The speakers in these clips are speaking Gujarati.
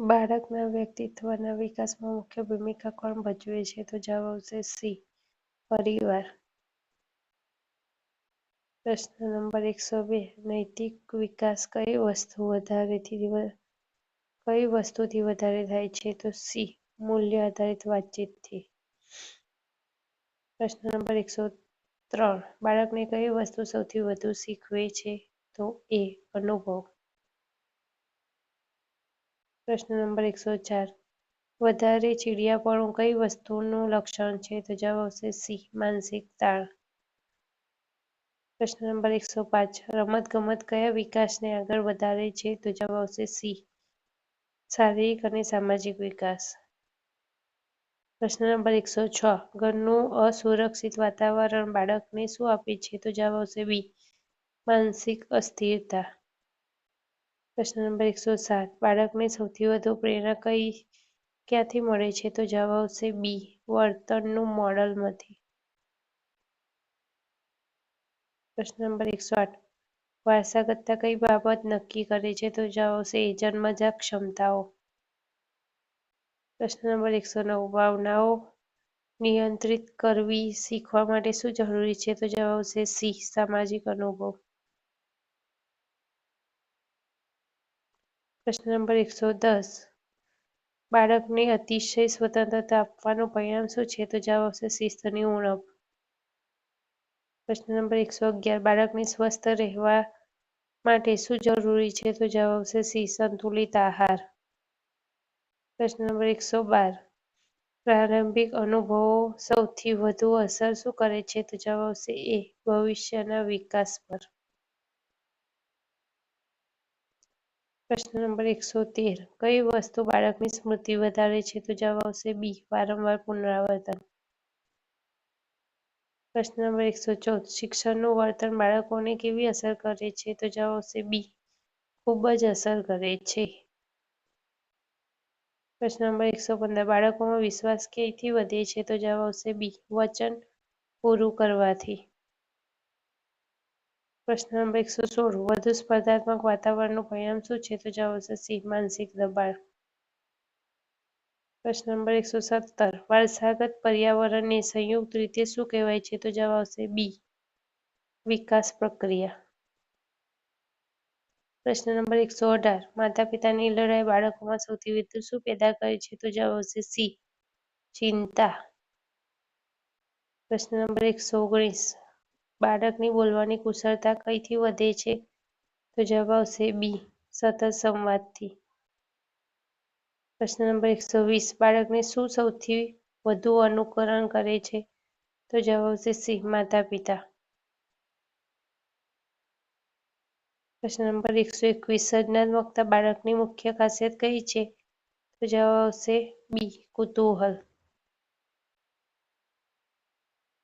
બાળકના વ્યક્તિત્વના વિકાસમાં મુખ્ય ભૂમિકા કોણ ભજવે છે? તો જવાબ આવશે સી. પરિવાર. પ્રશ્ન નંબર એકસો બે. નૈતિક વિકાસ કઈ વસ્તુથી વધારે થાય છે? તો સી. મૂલ્ય આધારિત વાતચીતથી. પ્રશ્ન નંબર એકસો ત્રણ. બાળકને કઈ વસ્તુ સૌથી વધુ શીખવે છે? તો એ. અનુભવ. પ્રશ્ન નંબર એકસો ચાર. વધારે ચીડિયાપણું કઈ વસ્તુનું લક્ષણ છે? તો જવાબ આવશે સી. માનસિક તાણ. પ્રશ્ન નંબર એકસો પાંચ. રમત-ગમત કયા વિકાસને આગળ વધારે છે? તો જવાબ આવશે સી. શારીરિક અને સામાજિક વિકાસ. પ્રશ્ન નંબર એકસો છ. ઘરનું અસુરક્ષિત વાતાવરણ બાળકને શું આપે છે? તો જવાબ આવશે બી. માનસિક અસ્થિરતા. પ્રશ્ન નંબર એકસો સાત. બાળકને સૌથી વધુ પ્રેરણા કઈ ક્યાંથી મળે છે? તો જવાબ આવશે બી. વર્તનનું મોડલમાંથી. પ્રશ્ન નંબર એકસો આઠ. વારસાગતતા કઈ બાબત નક્કી કરે છે? તો જવાબ આવશે એ. જન્મજાત ક્ષમતાઓ. પ્રશ્ન નંબર એકસો નવ. ભાવનાઓ નિયંત્રિત કરવી શીખવા માટે શું જરૂરી છે? તો જવાબ આવશે સી. સામાજિક અનુભવ. પ્રશ્ન નંબર એકસો દસ. બાળકને અતિશય સ્વતંત્રતા આપવાનું પરિણામ શું છે? તો જવાબ આવશે શિસ્તની ઉણપ. પ્રશ્ન નંબર એકસો અગિયાર. બાળકને સ્વસ્થ રહેવા માટે શું જરૂરી છે? તો જવાબ આવશે સી. સંતુલિત આહાર. પ્રશ્ન નંબર એકસો બાર. પ્રારંભિક અનુભવો સૌથી વધુ અસર શું કરે છે? તો જવાબ આવશે એ. ભવિષ્યના વિકાસ પર. પ્રશ્ન નંબર એકસો તેર. કઈ વસ્તુ બાળકની સ્મૃતિ વધારે છે? તો જવાબ આવશે બી. વારંવાર પુનરાવર્તન. પ્રશ્ન નંબર એકસો ચૌદ. શિક્ષણનું વર્તન બાળકોને કેવી અસર કરે છે? તો જવાબ આવશે બી. ખૂબ જ અસર કરે છે. પ્રશ્ન નંબર એકસો પંદર. બાળકોમાં વિશ્વાસ ક્યાંથી વધે છે? તો જવાબ આવશે બી. વચન પૂરું કરવાથી. પ્રશ્ન નંબર એકસો સોળ. વધુ સ્પર્ધાત્મક વાતાવરણનું પરિણામ શું છે? તો જવાબ આવશે સી. માનસિક દબાણ. પ્રશ્ન નંબર એકસો સત્તર. વારસાગત પર્યાવરણને સંયુક્ત રીતે શું કહેવાય છે? તો જવાબ આવશે બી. વિકાસ પ્રક્રિયા. પ્રશ્ન નંબર એકસો અઢાર. માતા-પિતાની લડાઈ બાળકોમાં સૌથી વધુ શું પેદા કરે છે? તો જવાબ આવશે સી. ચિંતા. પ્રશ્ન નંબર એકસો ઓગણીસ. બાળકની બોલવાની કુશળતા કઈથી વધે છે? તો જવાબ આવશે બી. સતત સંવાદથી. પ્રશ્ન નંબર એકસો વીસ. બાળકને શું સૌથી વધુ અનુકરણ કરે છે? તો જવાબ આવશે સી. માતા-પિતા. પ્રશ્ન નંબર એકસો એકવીસ. સર્જનાત્મકતા બાળકની મુખ્ય ખાસિયત કઈ છે? તો જવાબ આવશે બી. કુતૂહલ.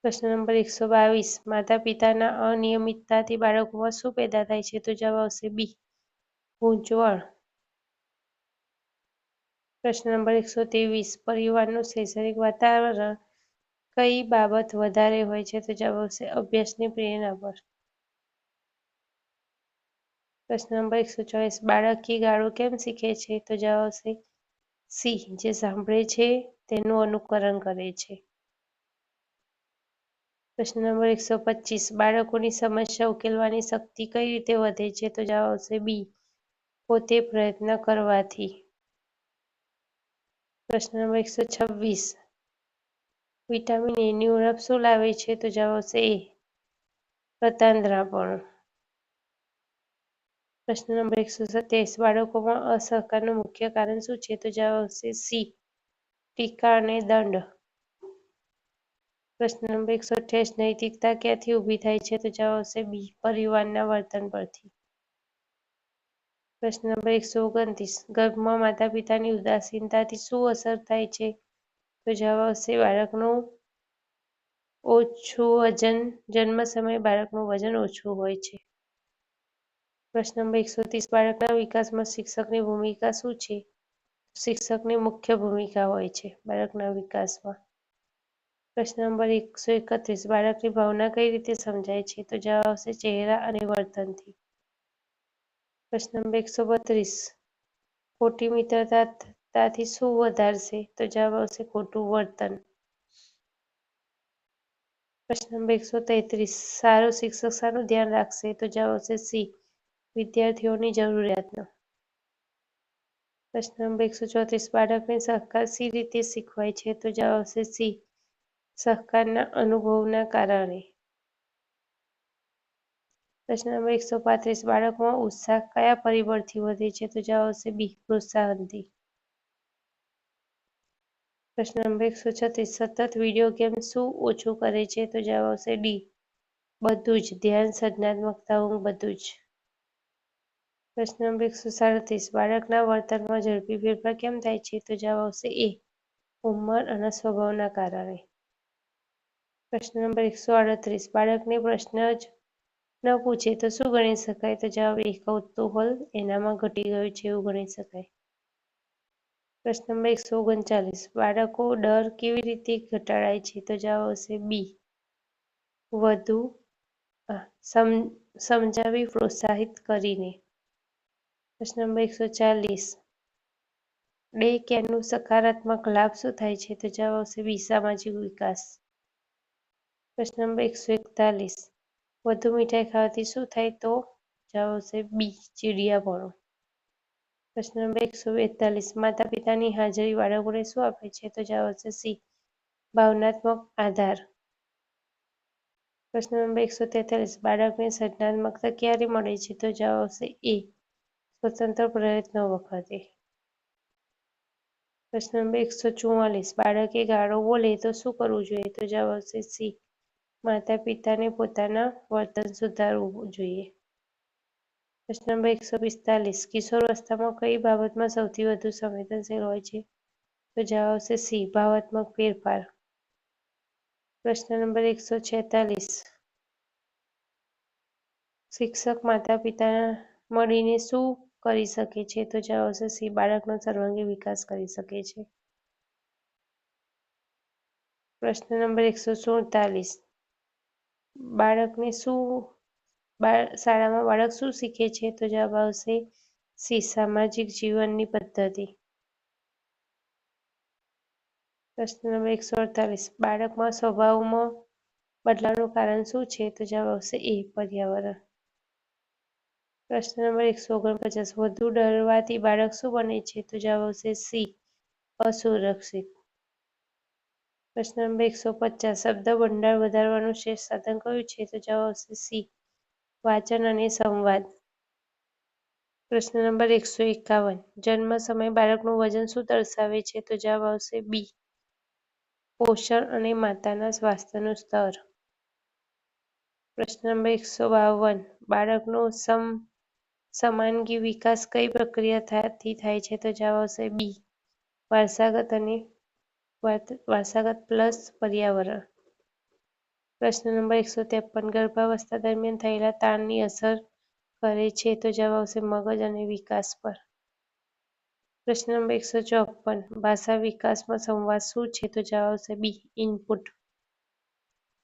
પ્રશ્ન નંબર એકસો બાવીસ. માતા-પિતાના અનિયમિતતાથી બાળકોમાં શું પેદા થાય છે? તો જવાબ આવશે બી. ગૂંચવણ. પ્રશ્ન નંબર એકસો ત્રેવીસ. પરિવારનું શૈક્ષણિક વાતાવરણ કઈ બાબત વધારે હોય છે? તો જવાબ આવશે અભ્યાસની પ્રેરણા પર. પ્રશ્ન નંબર એકસો ચોવીસ. બાળક ગાળો કેમ શીખે છે? તો જવાબ આવશે સી. જે સાંભળે છે તેનું અનુકરણ કરે છે. પ્રશ્ન નંબર એકસો પચીસ. બાળકોની સમસ્યા ઉકેલવાની શક્તિ કઈ રીતે વધે છે? તો જવાબ આવશે બી. પોતે પ્રયત્ન કરવાથી. પ્રશ્ન નંબર એકસો છવ્વીસ. વિટામિન એ ની ઉણપ શું લાવે છે? તો જવાબ આવશે એ. પ્રતાંધ્રાપણું. પ્રશ્ન નંબર એકસો સત્યાવીસ. બાળકોમાં અસહકારનું મુખ્ય કારણ શું છે? તો જવાબ આવશે સી. ટીકા અને દંડ. પ્રશ્ન નંબર એકસો અઠ્યાવીસ. નૈતિકતા ક્યાંથી ઊભી થાય છે? તો જવાબ આવશે બી. પરિવારના વર્તન પરથી. પ્રશ્ન નંબર એકસો ઓગણત્રીસ. ગર્ભમાં માતા-પિતાની ઉદાસીનતાથી શું અસર થાય છે? તો જવાબ આવશે બાળકનું ઓછું વજન. જન્મ સમયે બાળકનું વજન ઓછું હોય છે. પ્રશ્ન નંબર એકસો ત્રીસ. બાળકના વિકાસમાં શિક્ષકની ભૂમિકા શું છે? શિક્ષકની મુખ્ય ભૂમિકા હોય છે બાળકના વિકાસમાં. પ્રશ્ન નંબર એકસો એકત્રીસ. બાળકની ભાવના કઈ રીતે સમજાય છે? તો જવાબ આવશે ચહેરા અને વર્તનથી. પ્રશ્ન નંબર એકસો બત્રીસ. ખોટી મિત્રતાથી શું વધારશે? તો જવાબ આવશે ખોટું વર્તન. પ્રશ્ન નંબર એકસો તેત્રીસ. સારો શિક્ષક શાનું ધ્યાન રાખશે? તો જવાબ આવશે સી. વિદ્યાર્થીઓની જરૂરિયાતનો. પ્રશ્ન નંબર એકસો ચોત્રીસ. બાળકને સહકાર સી રીતે શીખવાય છે? તો જવાબ આવશે સી. સહકારના અનુભવના કારણે. પ્રશ્ન નંબર એકસો પાંત્રીસ, બાળકમાં ઉત્સાહ કયા પરિબળથી વધે છે? તો જવાબ આવશે બી, પ્રોત્સાહનથી. પ્રશ્ન નંબર એકસો છત્રીસ, સતત વીડિયો ગેમ શું ઓછું કરે છે? તો જવાબ આવશે ડી, બધું જ. ધ્યાન સર્જનાત્મકતા ઊંઘ બધું જ. પ્રશ્ન નંબર એકસો સાડત્રીસ, બાળકના વર્તનમાં ઝડપી ફેરફાર કેમ થાય છે? તો જવાબ આવશે એ, ઉંમર અને સ્વભાવના કારણે. પ્રશ્ન નંબર એકસો આડત્રીસ. બાળકને પ્રશ્ન જ ન પૂછે તો શું ગણી શકાય? તો જવાબ એ કૌતૂહલ એનામાં ઘટી ગયું છે એવું ગણી શકાય. પ્રશ્ન નંબર એકસો ઓગણચાલીસ. બાળકો ડર કેવી રીતે ઘટાડાય છે? તો જવાબ આવશે બી. વધુ સમજાવી પ્રોત્સાહિત કરીને. પ્રશ્ન નંબર એકસો ચાલીસ. ડે કેરનું સકારાત્મક લાભ શું થાય છે? તો જવાબ આવશે બી. સામાજિક વિકાસ. પ્રશ્ન નંબર એકસો એકતાલીસ. વધુ મીઠાઈ ખાવાથી શું થાય તો? જવાબ આવશે બી ચીડિયાપણું પ્રશ્ન નંબર એકસો બેતાલીસ. માતા પિતાની હાજરી બાળકોને શું આપે છે? તો જવાબ આવશે સી, ભાવનાત્મક આધાર. પ્રશ્ન નંબર એકસો તેતાલીસ. બાળકને સર્જનાત્મકતા ક્યારે મળે છે? તો જવાબ આવશે એ, સ્વતંત્ર પ્રયત્નો વખતે. પ્રશ્ન નંબર એકસો ચુમ્માલીસ બાળકે ગાળો બોલે તો શું કરવું જોઈએ? તો જવાબ આવશે સી માતા પિતાને પોતાના વર્તન સુધારવું જોઈએ. પ્રશ્ન નંબર એકસો પિસ્તાલીસ કિશોરાવસ્થામાં કઈ બાબતમાં સૌથી વધુ સંવેદનશીલ હોય છે? તો જવાબ આવશે સી, ભાવાત્મક ફેરફાર. પ્રશ્ન નંબર એકસો છેતાલીસ, શિક્ષક માતા પિતા મળીને શું કરી શકે છે? તો જવાબ આવશે સી, બાળકનો સર્વાંગી વિકાસ કરી શકે છે. પ્રશ્ન નંબર એકસો સુડતાલીસ બાળકને શું શાળામાં બાળક શું શીખે છે તો જવાબ આવશે સી, સામાજિક જીવનની પદ્ધતિ. પ્રશ્ન નંબર એકસો અડતાલીસ. બાળકમાં સ્વભાવમાં બદલાવનું કારણ શું છે તો જવાબ આવશે એ, પર્યાવરણ. પ્રશ્ન નંબર એકસો ઓગણપચાસ. વધુ ડરવાથી બાળક શું બને છે તો જવાબ આવશે સી, અસુરક્ષિત. પ્રશ્ન નંબર એકસો પચાસ. શબ્દ ભંડાર વધારવાનું શ્રેષ્ઠ સાધન કયું છે? તો જવાબ આવશે સી. વાચન અને સંવાદ. પ્રશ્ન નંબર એકસો એકાવન. જન્મ સમયે બાળકનું વજન શું દર્શાવે છે? તો જવાબ આવશે બી. પોષણ અને માતાના સ્વાસ્થ્યનું સ્તર. પ્રશ્ન નંબર એકસો બાવન. બાળકનો સમ, સમાનગી વિકાસ કઈ પ્રક્રિયાથી થાય છે? તો જવાબ આવશે બી. વારસાગત અને વારસાગત પ્લસ પર્યાવરણ. પ્રશ્ન નંબર એકસો ત્રેપન, ગર્ભાવસ્થા દરમિયાન થયેલા તાણની અસર કરે છે તો જવાબ આવશે મગજ અને વિકાસ પર. પ્રશ્ન નંબર એકસો ચોપન, ભાષા વિકાસમાં સંવાદ શું છે તો જવાબ આવશે બી ઇનપુટ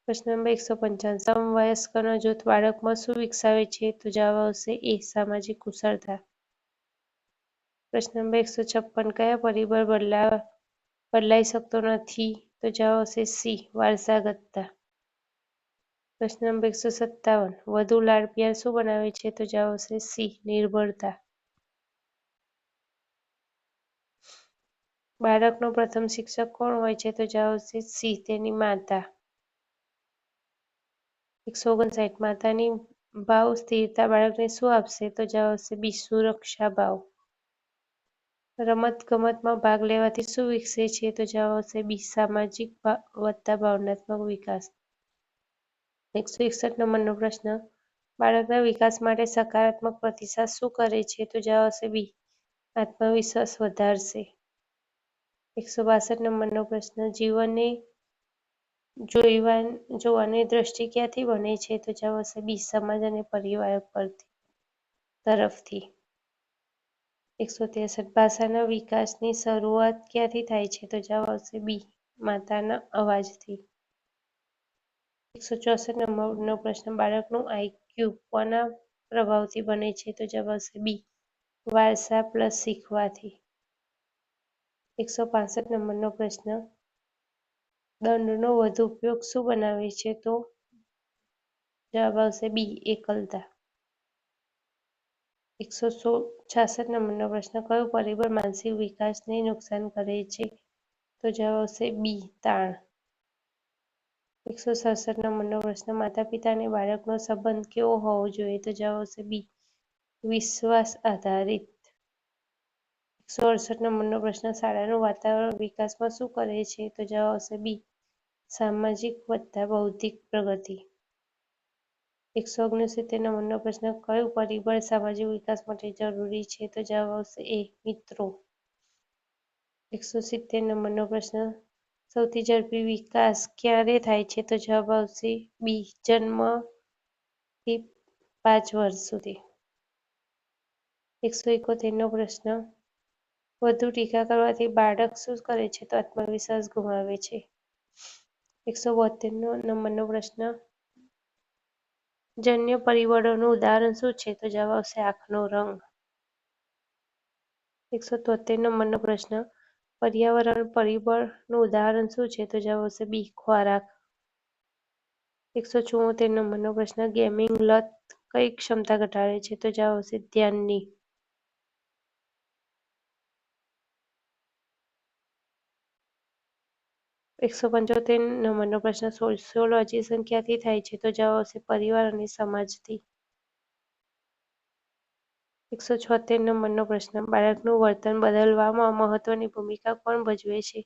પ્રશ્ન નંબર એકસો પંચાવન, સમવયસ્કનો જૂથ બાળકમાં શું વિકસાવે છે તો જવાબ આવશે એ, સામાજિક કુશળતા. પ્રશ્ન નંબર એકસો છપ્પન, કયા પરિબળ બદલાવ બદલાઈ શકતો નથી. તો જવાબ આવશે સી, વારસાગતતા. પ્રશ્ન નંબર એકસો સત્તાવન, વધુ લાડ પ્યાર શું બનાવે છે? તો જવાબ આવશે સી, નિર્ભરતા. બાળકનો પ્રથમ શિક્ષક કોણ હોય છે? તો જવાબ આવશે સી, તેની માતા. એકસો ઓગણસાઠ, માતાની ભાવ સ્થિરતા બાળકને શું આપશે? તો જવાબ આવશે બી, સુરક્ષા ભાવ. રમત ગમતમાં ભાગ લેવાથી શું વિકસે છે? તો જવાબ આવશે બી, સામાજિક વત્તા ભાવનાત્મક વિકાસ. એકસો એકસઠ નંબરનો પ્રશ્ન. બાળકના વિકાસ માટે સકારાત્મક પ્રતિસાદ શું કરે છે? તો જવાબ આવશે બી, આત્મવિશ્વાસ વધારશે. એકસો બાસઠ નંબરનો પ્રશ્ન. જીવનને જોઈવા જોવાની દ્રષ્ટિ ક્યાંથી બને છે? તો જવાબ આવશે બી, સમાજ અને પરિવાર પરથી, તરફથી. એકસો ત્રેસઠ ભાષાના વિકાસની શરૂઆત ક્યાંથી થાય છે તો જવાબ આવશે બી, માતાના અવાજથી. એકસો ચોસઠ નંબરનો પ્રશ્ન, બાળકનું આઈક્યુ કોના પ્રભાવથી બને છે તો જવાબ આવશે બી, વારસા પ્લસ શીખવાથી. એકસો પાસઠ નંબરનો પ્રશ્ન, દંડનો વધુ ઉપયોગ શું બનાવે છે તો જવાબ આવશે બી, એકલતા. એકસો છાસઠ નંબરનો પ્રશ્ન, કયો પરિબળ માનસિક વિકાસને નુકસાન કરે છે? તો જવાબ આવશે બી, તાણ. એકસો સડસઠ નંબરનો પ્રશ્ન માતા પિતા અને બાળકનો સંબંધ કેવો હોવો જોઈએ? તો જવાબ આવશે બી, વિશ્વાસ આધારિત. એકસો અડસઠ નંબરનો પ્રશ્ન, શાળાનું વાતાવરણ વિકાસમાં શું કરે છે? તો જવાબ આવશે બી, સામાજિક વત્તા, બૌદ્ધિક પ્રગતિ. એકસો ઓગણસિત્તેર મનનો પ્રશ્ન, કયું પરિબળ સામાજિક વિકાસ માટે જરૂરી છે? તો જવાબ આવશે એ, મિત્રો. એકસો સિત્તેર નંબરનો પ્રશ્ન, સૌથી ઝડપી વિકાસ ક્યારે થાય છે? તો જવાબ આવશે બી, જન્મથી પાંચ વર્ષ સુધી. એકસો એકોતેરનો પ્રશ્ન, વધુ ટીકા કરવાથી બાળક શું કરે છે? તો આત્મવિશ્વાસ ગુમાવે છે. એકસો બોતેરનો નંબરનો પ્રશ્ન જન્ય પરિબળોનું ઉદાહરણ શું છે? તો જવાબ આવશે આંખનો રંગ. એકસો તોતેર નંબરનો પ્રશ્ન. પર્યાવરણ પરિબળનું ઉદાહરણ શું છે? તો જવાબ આવશે બી, ખોરાક. એકસો ચુમ્મોતેર નંબરનો પ્રશ્ન. ગેમિંગ લત કઈ ક્ષમતા ઘટાડે છે? તો જવાબ આવશે ધ્યાનની. એકસો પંચોતેર નંબરનો પ્રશ્ન સોશિયોલોજી સંખ્યાથી થાય છે, તો જવાબ આવશે પરિવાર અને સમાજથી. એકસો છોતેર નંબરનો પ્રશ્ન, બાળકનું વર્તન બદલવામાં મહત્વની ભૂમિકા કોણ ભજવે છે?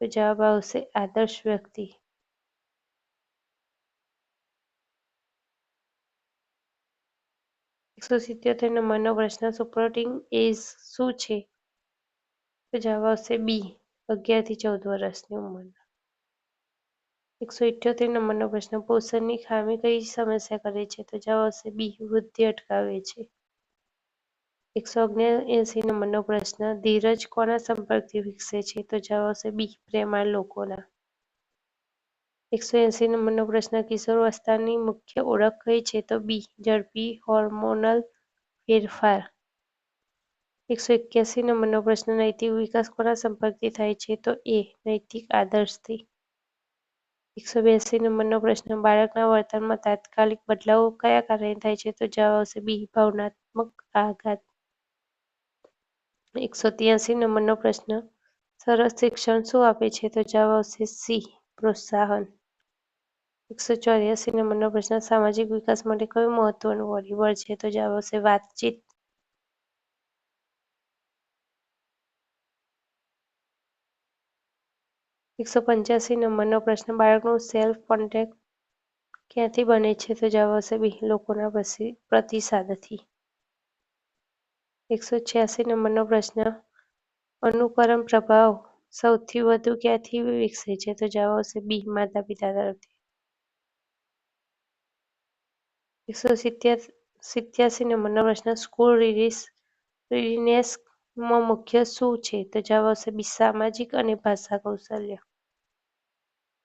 તો જવાબ આવશે આદર્શ વ્યક્તિ. એકસો સિત્યોતેર નંબરનો પ્રશ્ન સુપોર્ટિંગ એજ શું છે? તો જવાબ આવશે બી. અગિયારથી ચૌદ વર્ષની ઉંમરના એકસો ઇઠ્યોતેર નંબરનો પ્રશ્ન, પોષણની ખામી કઈ સમસ્યા કરે છે? તો જવાબ આવશે બી વૃદ્ધિ અટકાવે છે. એકસો ઓગણએંસી નંબરનો પ્રશ્ન, ધીરજ કોના સંપર્કથી વિકસે છે? તો જવાબ આવશે, બી, પ્રેમાળ લોકોના. એકસો એંસી નંબરનો પ્રશ્ન કિશોરાવસ્થાની મુખ્ય ઓળખ કઈ છે? તો બી, ઝડપી હોર્મોનલ ફેરફાર. એકસો એક્યાસી નંબરનો પ્રશ્ન નૈતિક વિકાસ કોના સંપર્કથી થાય છે તો એ નૈતિક આદર્શથી એકસો બ્યાસી નંબરનો પ્રશ્ન બાળકના વર્તનમાં તાત્કાલિક બદલાવ કયા કારણે થાય છે તો જવાબ આવશે બી ભાવનાત્મક આઘાત એકસો ત્યાસી નંબરનો પ્રશ્ન સરસ શિક્ષણ શું આપે છે તો જવાબ આવશે સી પ્રોત્સાહન એકસો ચોર્યાસી નંબરનો પ્રશ્ન સામાજિક વિકાસ માટે કયું મહત્વનું પરિબળ છે તો જવાબ આવશે વાતચીત એકસો પંચ્યાસી નંબરનો પ્રશ્ન, બાળકનું સેલ્ફ કોન્ટેક્ટ ક્યાંથી બને છે? તો જવાબ આવશે બી, લોકોના પ્રતિસાદથી. એકસો છ્યાસી નંબરનો પ્રશ્ન, અનુકરણ પ્રભાવ સૌથી વધુ ક્યાંથી વિકસે છે? તો જવાબ આવશે બી માતા પિતા તરફથી. એકસો સિત્યાસી નંબરનો પ્રશ્ન સ્કૂલ રીડિનેસમાં મુખ્ય શું છે? તો જવાબ આવશે બી, સામાજિક અને ભાષા કૌશલ્ય.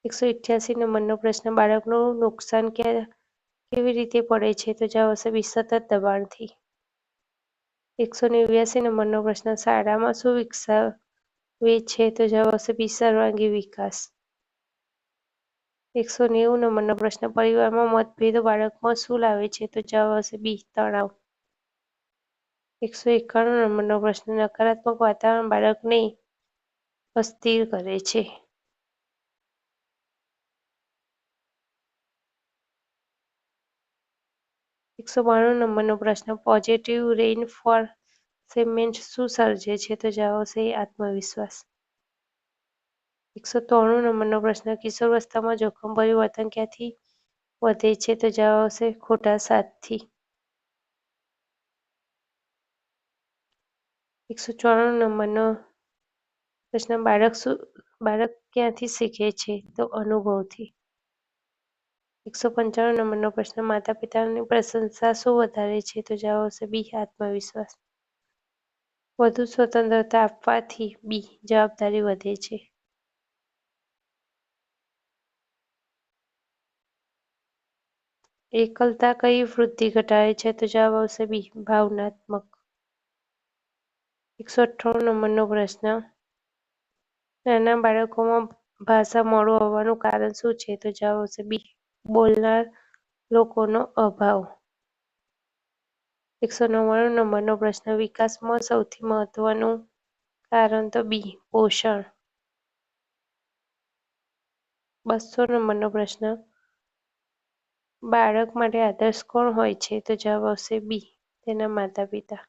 એકસો ઇઠ્યાસી નંબરનો પ્રશ્ન, બાળકનું નુકસાન કેવી રીતે પડે છે? તો જવાબ આવશે વિસતત દબાણથી. એકસો નેવ્યાસી નંબરનો પ્રશ્ન, શાળામાં શું વિકસાવે છે? તો જવાબ આવશે બિસર્વાંગી વિકાસ. એકસો નેવું નંબરનો પ્રશ્ન, પરિવારમાં મતભેદો બાળકમાં શું લાવે છે? તો જવાબ આવશે બી, તણાવ. એકસો એકાણું નંબરનો પ્રશ્ન, નકારાત્મક વાતાવરણ બાળકને અસ્થિર કરે છે. એકસો બાણું નંબરનો પ્રશ્ન પોઝિટિવ રેઇનફોર્સમેન્ટ શું સર્જે છે? તો જવાબ આવશે આત્મવિશ્વાસ. એકસો ત્રાણું નંબરનો પ્રશ્ન કિશોરવસ્થામાં જોખમ પરિવર્તન ક્યાંથી વધે છે? તો જવાબ આવશે, ખોટા સાથથી એકસો ચોરાણું નંબરનો પ્રશ્ન, બાળક શું, બાળક ક્યાંથી શીખે છે? તો અનુભવથી. એકસો પંચાણું નંબરનો પ્રશ્ન માતા પિતાની પ્રશંસા શું વધારે છે? તો જવાબ આવશે બી, આત્મવિશ્વાસ. વધુ સ્વતંત્રતા આપવાથી બી જવાબદારી વધે છે. એકલતા કઈ વૃદ્ધિ ઘટાડે છે? તો જવાબ આવશે બી, ભાવનાત્મક. એકસો અઠ્ઠાણું નંબરનો પ્રશ્ન. નાના બાળકોમાં ભાષા મોડું આવવાનું કારણ શું છે? તો જવાબ આવશે બી બોલનાર લોકોનો અભાવ. એકસો નવ્વાણું નંબરનો પ્રશ્ન, વિકાસમાં સૌથી મહત્વનું કારણ તો બી, પોષણ. બસો નંબરનો પ્રશ્ન, બાળક માટે આદર્શ કોણ હોય છે? તો જવાબ આવશે બી, તેના માતા પિતા